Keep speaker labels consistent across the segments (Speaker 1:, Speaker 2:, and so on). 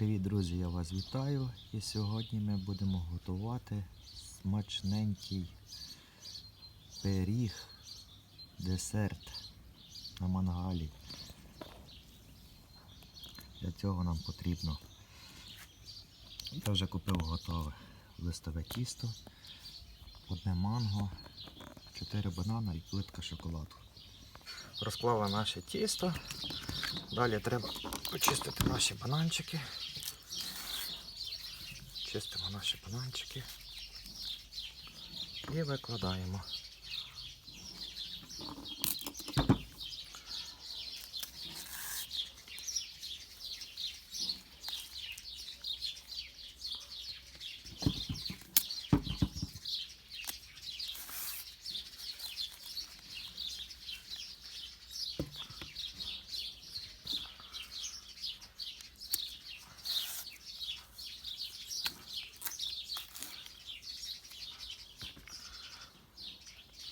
Speaker 1: Привіт, друзі! Я вас вітаю. І сьогодні ми будемо готувати смачненький пиріг, десерт на мангалі. Для цього нам потрібно. Я вже купив готове листове тісто, одне манго, 4 банана і плитка шоколаду. Розклала наше тісто. Далі треба почистити наші бананчики. Чистимо наші бананчики і викладаємо.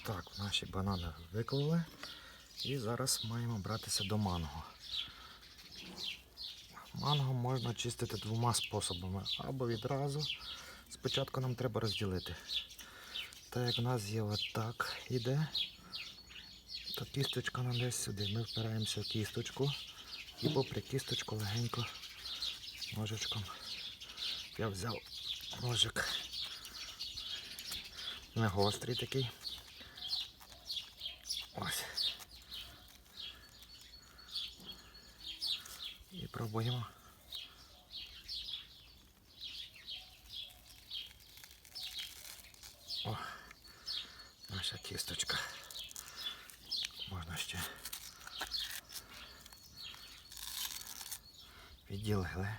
Speaker 1: Так, наші банани виклали. І зараз маємо братися до манго. Манго можна чистити двома способами. Або відразу. Спочатку нам треба розділити. Так як в нас є отак іде, то кісточка нам десь сюди. Ми впираємося в кісточку і попри кісточку легенько ножичком. Я взяв ножик не гострий такий. Ось. І пробуємо. О, наша кісточка. Можна ще відділили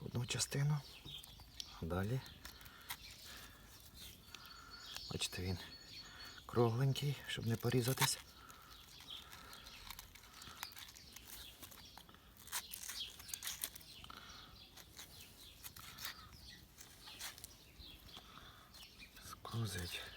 Speaker 1: одну частину, а далі. Бачите, він кругленький, щоб не порізатись. Скрузить.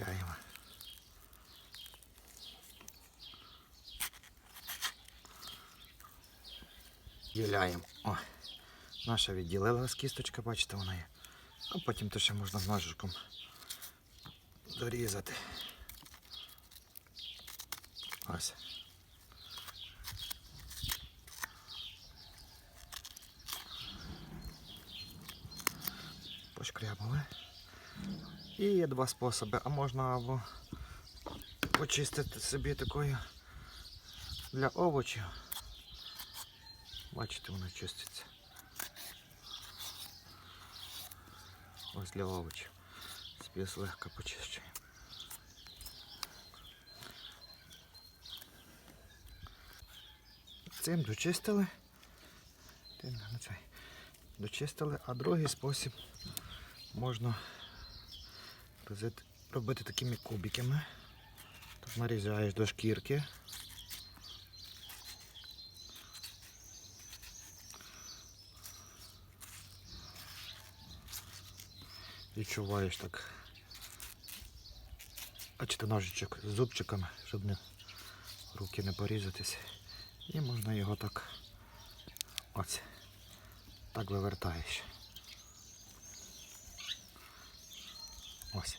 Speaker 1: Ляємо. Діляємо. О, наша відділилась кісточка, бачите, вона є. А потім то ще можна ножиком дорізати. Ось. Пошкрябали. І є два способи. А можна або почистити собі такою для овочів. Бачите, вона чиститься. Ось для овочів. Собі злегка почищуємо. Цим дочистили. Цей. Дочистили, а другий спосіб можна робити такими кубиками. Тут нарізаєш до шкірки. Відчуваєш так. Бачите ножичок з зубчиками, щоб не руки не порізатися. І можна його так ось так вивертаєш. Ось.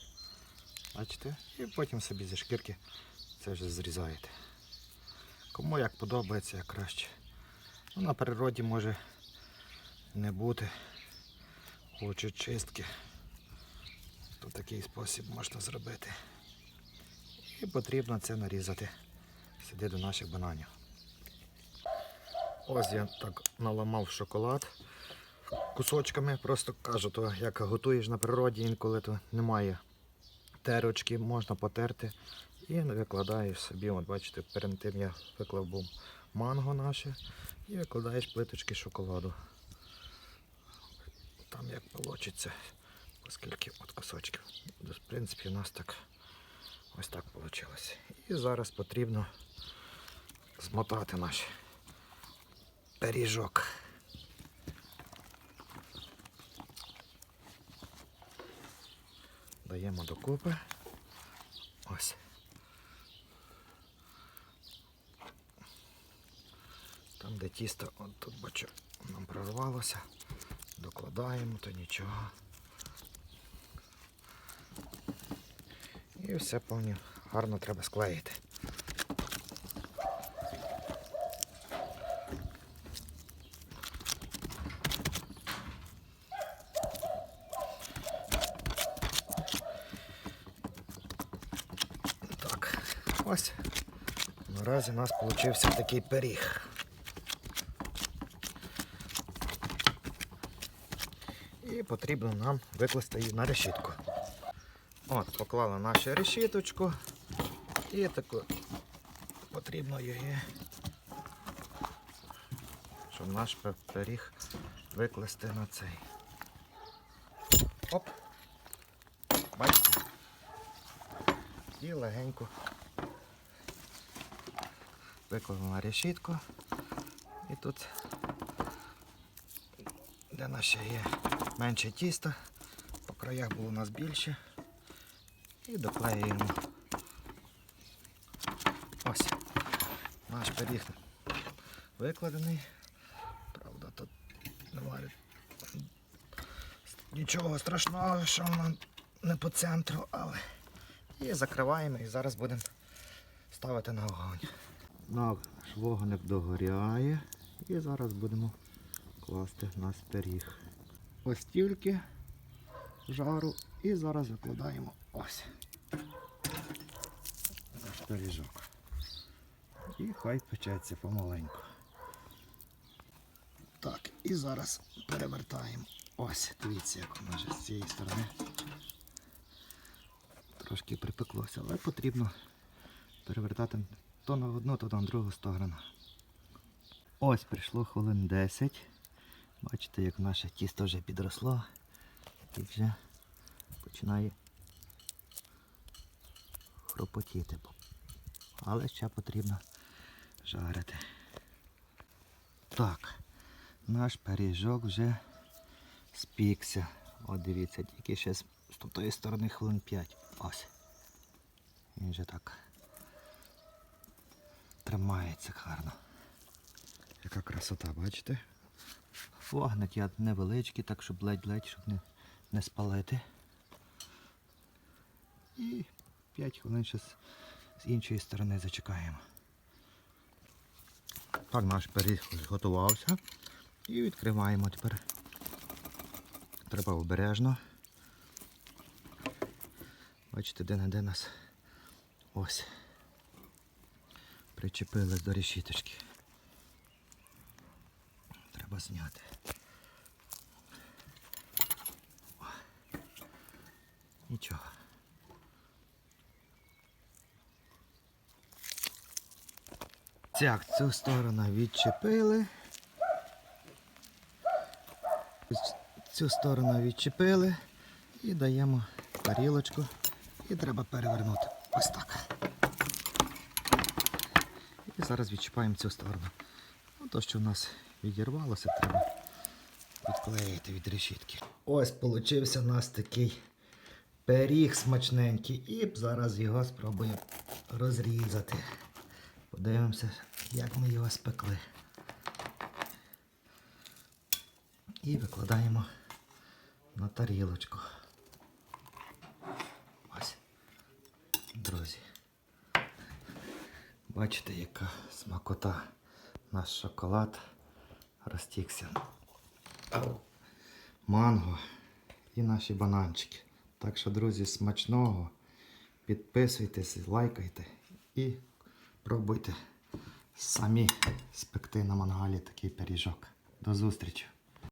Speaker 1: Бачите? І потім собі зі шкірки це вже зрізаєте. Кому як подобається, як краще. Ну, на природі може не бути. Хочуть чистки. То такий спосіб можна зробити. І потрібно це нарізати сюди до наших бананів. Ось я так наламав шоколад кусочками, просто кажу, то як готуєш на природі, інколи то немає терочки, можна потерти і викладаєш собі, от бачите, перед тим я виклав був манго наше і викладаєш плиточки шоколаду. Там як вийде, Оскільки от кусочків. В принципі, у нас так ось так вийшло. І зараз потрібно змотати наш пиріжок. Даємо докупи. Ось. Там, де тісто, от тут бачу, нам прорвалося. Докладаємо, то нічого. І все повні гарно треба склеїти. Так, ось. Наразі у нас вийшов такий пиріг. І потрібно нам викласти її на решітку. От, поклали нашу решіточку. І таку потрібно її, щоб наш пиріг викласти на цей. Оп. Бачите? І легенько виклали решітку. І тут, де наше є менше тіста, по краях було у нас більше. І доклеюємо. Ось. Наш пиріг викладений. Правда, тут немає нічого страшного, що воно не по центру, але і закриваємо і зараз будемо ставити на вогонь. Наш вогник догоряє і зараз будемо класти наш пиріг. Ось тільки жару і зараз викладаємо ось наш пиріжок. І хай печеться помаленьку. Так, і зараз перевертаємо. Ось, дивіться, як воно вже з цієї сторони. Трошки припеклося, але потрібно перевертати то на одну, то на другу сторону. Ось прийшло хвилин 10. Бачите, як наше тісто вже підросло і вже починає хропотіти. Але ще потрібно жарити. Так, наш пиріжок вже спікся. От дивіться, тільки ще з тої сторони хвилин 5. Ось. Він вже так тримається гарно. Яка красота, бачите? Вогник я невеличкий, так щоб ледь-ледь, щоб не, не спалити. І 5 хвилин ще з, з іншої сторони зачекаємо. Так, наш пиріг готувався. І відкриваємо тепер. Треба обережно. Бачите, де не де нас ось. Причепились до решіточки. Треба зняти. О. Нічого. Так, цю сторону відчепили. Цю сторону відчепили і даємо тарілочку. І треба перевернути. Ось так. І зараз відчіпаємо цю сторону. Ну, то, що в нас відірвалося, треба відклеїти від решітки. Ось получився у нас такий пиріг смачненький. І зараз його спробуємо розрізати. Подивимося, як ми його спекли. І викладаємо на тарілочку. Ось, друзі. Бачите, яка смакота. Наш шоколад розтікся. Манго і наші бананчики. Так що, друзі, смачного. Підписуйтесь, лайкайте і пробуйте самі спекти на мангалі такий пиріжок. До зустрічі!